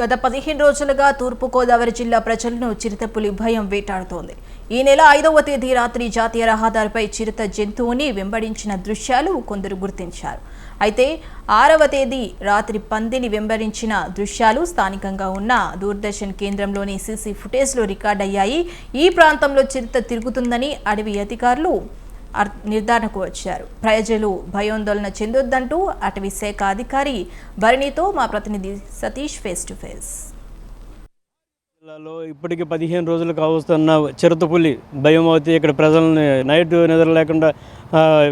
గత పదిహేను రోజులుగా తూర్పుగోదావరి జిల్లా ప్రజలను చిరుతపులి భయం వేటాడుతోంది. ఈ నెల ఐదవ తేదీ రాత్రి జాతీయ రహదారిపై చిరుత జంతువుని వెంబడించిన దృశ్యాలు కొందరు గుర్తించారు. అయితే ఆరవ తేదీ రాత్రి పందిని వెంబడించిన దృశ్యాలు స్థానికంగా ఉన్న దూరదర్శన్ కేంద్రంలోని సీసీ ఫుటేజ్లో రికార్డయ్యాయి. ఈ ప్రాంతంలో చిరుత తిరుగుతుందని అడవి అధికారులు నిర్ధారణకు వచ్చారు. ప్రజలు భయోందోళన చెందొద్దంటూ అటవీ శాఖ అధికారి భరణితో మా ప్రతినిధి సతీష్ ఫేస్ టు ఫేస్. జిల్లాలో ఇప్పటికి పదిహేను రోజులు కావస్తున్న చిరుతపులి భయం ఇక్కడ ప్రజల్ని నైట్ నిద్ర లేకుండా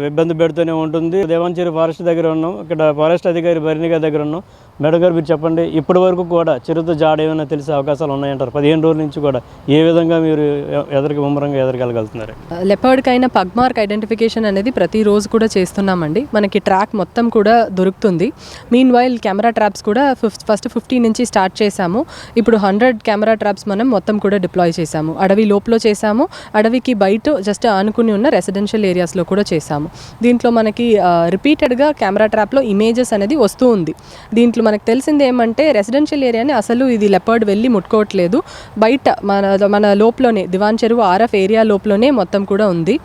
ఇబ్బంది పెడుతూనే ఉంటుంది. దేవాంచేరి ఫారెస్ట్ దగ్గర ఉన్నాం. ఇక్కడ ఫారెస్ట్ అధికారి భరణి గారి దగ్గర ఉన్నాం. మేడం గారు మీరు చెప్పండి ఇప్పటి వరకు కూడా చిరుత జాడ ఏమైనా తెలిసే అవకాశాలు ఉన్నాయంటారు? పదిహేను రోజుల నుంచి కూడా ఏ విధంగా మీరు ఎదరికి ముమ్మరంగా ఎదరగలుగుతున్నారు లెపర్డ్కైనా పగ్మార్క్ ఐడెంటిఫికేషన్ అనేది ప్రతిరోజు కూడా చేస్తున్నామండి. మనకి ట్రాక్ మొత్తం కూడా దొరుకుతుంది. మీన్ వైల్ కెమెరా ట్రాప్స్ కూడా ఫిఫ్త్ ఫస్ట్ ఫిఫ్టీ నుంచి స్టార్ట్ చేశాము. ఇప్పుడు హండ్రెడ్ కెమెరా ట్రాప్స్ మనం మొత్తం కూడా డిప్లాయ్ చేశాము. అడవి లోపల చేశాము. అడవికి బయట జస్ట్ ఆనుకుని ఉన్న రెసిడెన్షియల్ ఏరియాస్లో కూడా చేశాము. దీంట్లో మనకి రిపీటెడ్గా కెమెరా ట్రాప్లో ఇమేజెస్ అనేది వస్తూ ఉంది. దీంట్లో మనకు తెలిసింది ఏమంటే రెసిడెన్షియల్ ఏరియాని అసలు ఇది లెపర్డ్ వెళ్ళి ముట్టుకోవట్లేదు. బయట మన మన లోపలనే దివాన్ చెరువు ఆర్ఎఫ్ ఏరియా లోపలనే మొత్తం కూడా ఉంది.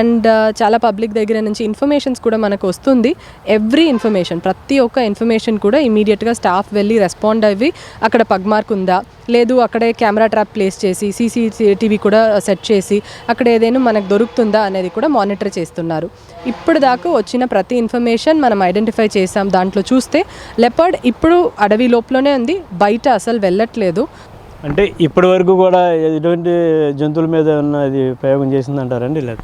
అండ్ చాలా పబ్లిక్ దగ్గర నుంచి ఇన్ఫర్మేషన్స్ కూడా మనకు వస్తుంది. ఎవ్రీ ఇన్ఫర్మేషన్ ప్రతి ఒక్క ఇన్ఫర్మేషన్ కూడా ఇమీడియట్గా స్టాఫ్ వెళ్ళి రెస్పాండ్ అయ్యి అక్కడ పగ్మార్క్ ఉందా? లేదు అక్కడే కెమెరా ట్రాప్ ప్లేస్ చేసి సీసీటీవీ కూడా సెట్ చేసి అక్కడ ఏదైనా మనకు దొరుకుతుందా అనేది కూడా మానిటర్ చేస్తున్నారు. ఇప్పుడు దాకా వచ్చిన ప్రతి ఇన్ఫర్మేషన్ మనం ఐడెంటిఫై చేసాం దాంట్లో చూస్తే లెపర్డ్ ఇప్పుడు అడవి లోపలనే ఉంది బయట అసలు వెళ్ళట్లేదు. అంటే ఇప్పటి వరకు కూడా ఎటువంటి జంతువుల మీద ఉన్న ఇది ప్రయోగం చేసిందంటారండి లేదు?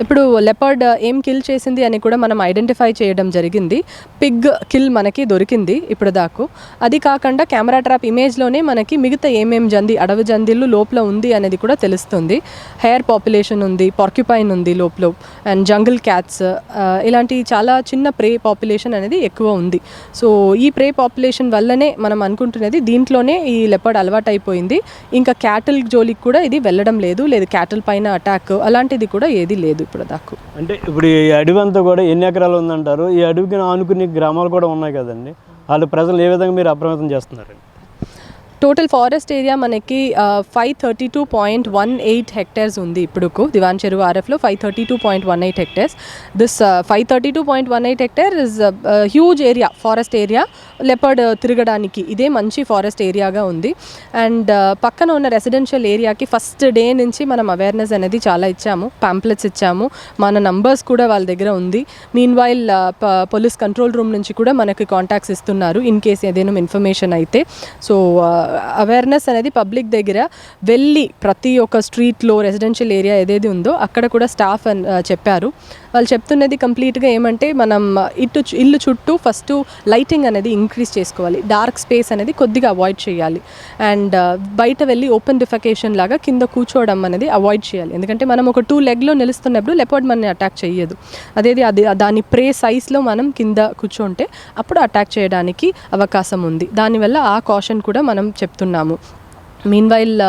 ఇప్పుడు లెపర్డ్ uh, ఏం కిల్ చేసింది అని కూడా మనం ఐడెంటిఫై చేయడం జరిగింది. పిగ్ కిల్ మనకి దొరికింది ఇప్పుడు దాకా అది కాకుండా కెమెరా ట్రాప్ ఇమేజ్లోనే మనకి మిగతా ఏమేం జంది అడవి జందిళ్ళు లోపల ఉంది అనేది కూడా తెలుస్తుంది. హెయిర్ పాపులేషన్ ఉంది పార్క్యుపైన్ ఉంది లోపల అండ్ జంగిల్ క్యాట్స్ uh, ఇలాంటి చాలా చిన్న ప్రే పాపులేషన్ అనేది ఎక్కువ ఉంది. సో ఈ ప్రే పాపులేషన్ వల్లనే మనం అనుకుంటున్నది దీంట్లోనే ఈ లెపర్డ్ అలవాటైపోయింది. ఇంకా క్యాటిల్ జోలికి కూడా ఇది వెళ్ళడం లేదు లేదు క్యాటిల్ పైన అటాక్ అలాంటిది కూడా ఏది లేదు. ఇప్పుడు దాకా. అంటే ఇప్పుడు ఈ అడవి అంతా కూడా ఎన్ని ఎకరాలు ఉందంటారు? ఈ అడవికి ఆనుకునే గ్రామాలు కూడా ఉన్నాయి కదండి. వాళ్ళు ప్రజలు ఏ విధంగా మీరు అప్రమత్తం చేస్తున్నారు టోటల్ ఫారెస్ట్ ఏరియా మనకి five thirty two point one eight hectares ఉంది ఇప్పుడుకు. Diwan Cheruvu ఆర్ఎఫ్లో five thirty two point one eight hectares. This five thirty two point one eight hectare is huge area forest area leopard తిరగడానికి ఇదే మంచి forest ఏరియాగా ఉంది. And పక్కన ఉన్న residential ఏరియాకి first day నుంచి మనం అవేర్నెస్ అనేది చాలా ఇచ్చాము. ప్యాంప్లెట్స్ ఇచ్చాము. మన నంబర్స్ కూడా వాళ్ళ దగ్గర ఉంది. Meanwhile police control room నుంచి కూడా మనకి కాంటాక్ట్స్ ఇస్తున్నారు ఇన్ కేస్ ఏదైనా ఇన్ఫర్మేషన్ అయితే. సో అవేర్నెస్ అనేది పబ్లిక్ దగ్గర వెళ్ళి ప్రతి ఒక్క స్ట్రీట్లో రెసిడెన్షియల్ ఏరియా ఏదేది ఉందో అక్కడ కూడా స్టాఫ్ అని చెప్పారు. వాళ్ళు చెప్తున్నది కంప్లీట్గా ఏమంటే మనం ఇటు ఇల్లు చుట్టూ ఫస్ట్ లైటింగ్ అనేది ఇంక్రీజ్ చేసుకోవాలి. డార్క్ స్పేస్ అనేది కొద్దిగా అవాయిడ్ చేయాలి. అండ్ బయట వెళ్ళి ఓపెన్ డిఫెకేషన్ లాగా కింద కూర్చోవడం అనేది అవాయిడ్ చేయాలి. ఎందుకంటే మనం ఒక టూ లెగ్లో నిలుస్తున్నప్పుడు లెపర్డ్ మనని అటాక్ చేయదు. అదేది అది దాని ప్రే సైజ్లో మనం కింద కూర్చుంటే అప్పుడు అటాక్ చేయడానికి అవకాశం ఉంది. దానివల్ల ఆ కాషన్ కూడా మనం చెప్తున్నాము. మీన్ వైల్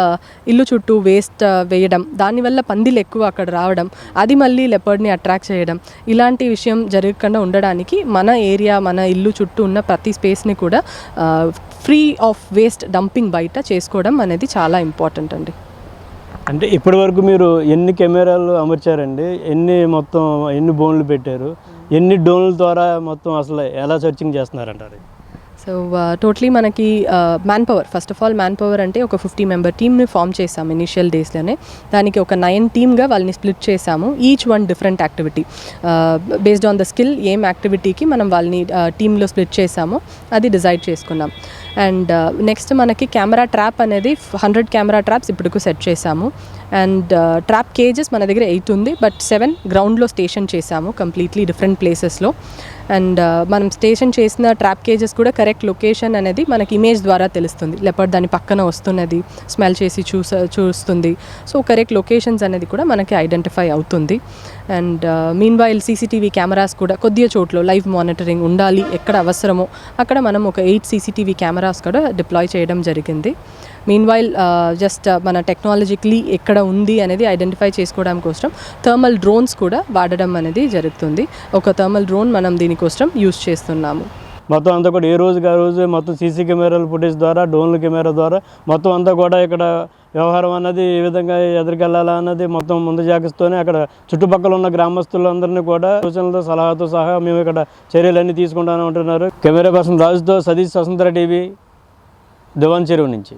ఇల్లు చుట్టూ వేస్ట్ వేయడం దానివల్ల పందిలు ఎక్కువ అక్కడ రావడం అది మళ్ళీ లెపర్డ్ని అట్రాక్ట్ చేయడం ఇలాంటి విషయం జరగకుండా ఉండడానికి మన ఏరియా మన ఇల్లు చుట్టూ ఉన్న ప్రతి స్పేస్ని కూడా ఫ్రీ ఆఫ్ వేస్ట్ డంపింగ్ బయట చేసుకోవడం అనేది చాలా ఇంపార్టెంట్ అండి. అంటే ఇప్పటి వరకు మీరు ఎన్ని కెమెరాలు అమర్చారండి? ఎన్ని మొత్తం ఎన్ని బోన్లు పెట్టారు? ఎన్ని డోన్ల ద్వారా మొత్తం అసలు ఎలా సెర్చింగ్ చేస్తున్నారంటారు? సో uh, టోటలీ మనకి man power first of all man power అంటే ఒక ఫిఫ్టీ మెంబర్ టీమ్ని ఫామ్ చేసాము ఇనిషియల్ డేస్లోనే దానికి ఒక నైన్ టీమ్గా వాళ్ళని స్ప్లిట్ చేసాము each one different activity based on the skill ఏం యాక్టివిటీకి మనం వాళ్ళని టీంలో స్ప్లిట్ చేసామో అది డిసైడ్ చేసుకున్నాం. అండ్ నెక్స్ట్ uh, మనకి కెమెరా ట్రాప్ అనేది హండ్రెడ్ కెమెరా ట్రాప్స్ ఇప్పటికు సెట్ చేసాము అండ్ ట్రాప్ కేజెస్ మన దగ్గర ఎయిట్ ఉంది. బట్ సెవెన్ గ్రౌండ్లో స్టేషన్ చేసాము కంప్లీట్లీ డిఫరెంట్ ప్లేసెస్లో అండ్ మనం స్టేషన్ చేసిన ట్రాప్ కేజెస్ కూడా కరెక్ట్ లొకేషన్ అనేది మనకి ఇమేజ్ ద్వారా తెలుస్తుంది. లెపర్డ్ దాని పక్కన వస్తున్నది స్మెల్ చేసి చూస చూస్తుంది. సో కరెక్ట్ లొకేషన్స్ అనేది కూడా మనకి ఐడెంటిఫై అవుతుంది. And meanwhile CCTV cameras కూడా కొద్దిగా చోట్ల లైవ్ మానిటరింగ్ ఉండాలి ఎక్కడ అవసరమో అక్కడ మనం ఒక ఎయిట్ సీసీటీవీ కెమెరాస్ కూడా డిప్లాయ్ చేయడం జరిగింది. మీన్ వైల్ జస్ట్ మన టెక్నాలజికలీ ఎక్కడ ఉంది అనేది ఐడెంటిఫై చేసుకోవడం కోసం థర్మల్ డ్రోన్స్ కూడా వాడడం అనేది జరుగుతుంది. ఒక థర్మల్ డ్రోన్ మనం దీనికోసం యూస్ చేస్తున్నాము. మొత్తం అంతా కూడా ఏ రోజుకి ఆ రోజు మొత్తం సీసీ కెమెరాల ఫుటేజ్ ద్వారా డ్రోన్ల కెమెరా ద్వారా మొత్తం అంతా కూడా ఇక్కడ వ్యవహారం అన్నది ఏ విధంగా ఎదురుకెళ్ళాలా అన్నది మొత్తం ముందు జాగ్రత్తతోనే అక్కడ చుట్టుపక్కల ఉన్న గ్రామస్తులందరినీ కూడా సూచనలతో సలహాతో సహా మేము ఇక్కడ చర్యలన్నీ తీసుకుంటానే ఉంటున్నారు. కెమెరా పర్సన్ రాజుతో సతీష్ స్వతంత్ర టీవీ దివాన్ చెరువు నుంచి.